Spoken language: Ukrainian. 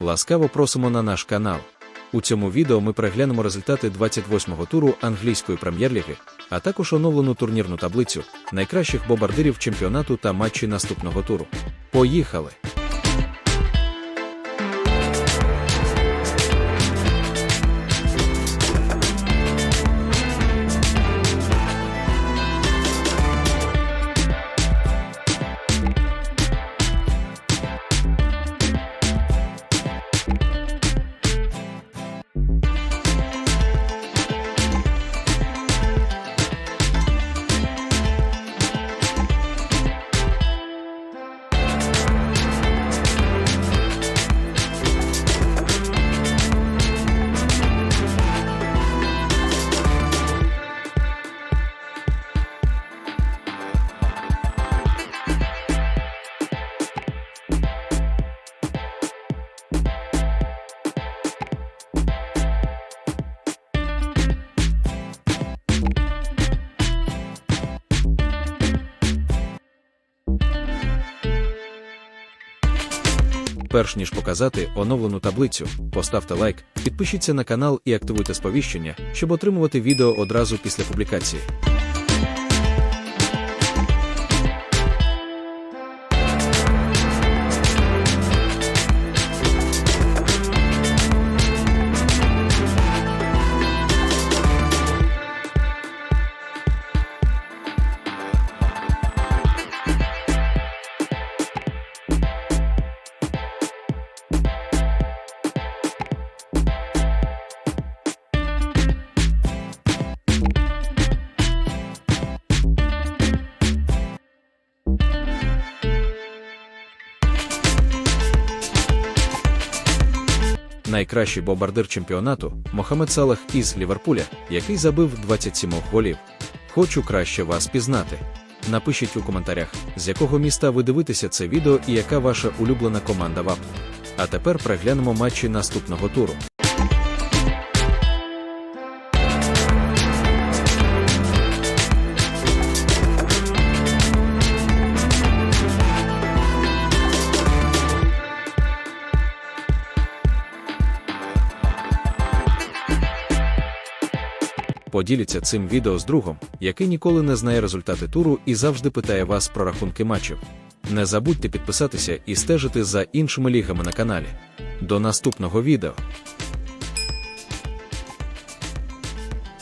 Ласкаво просимо на наш канал. У цьому відео ми переглянемо результати 28-го туру англійської прем'єр-ліги, а також оновлену турнірну таблицю найкращих бомбардирів чемпіонату та матчі наступного туру. Поїхали! Перш ніж показати оновлену таблицю, поставте лайк, підпишіться на канал і активуйте сповіщення, щоб отримувати відео одразу після публікації. Найкращий бомбардир чемпіонату Мохамед Салах із Ліверпуля, який забив 27 голів. Хочу краще вас пізнати. Напишіть у коментарях, з якого міста ви дивитеся це відео і яка ваша улюблена команда ВАП. А тепер переглянемо матчі наступного туру. Поділіться цим відео з другом, який ніколи не знає результати туру і завжди питає вас про рахунки матчів. Не забудьте підписатися і стежити за іншими лігами на каналі. До наступного відео!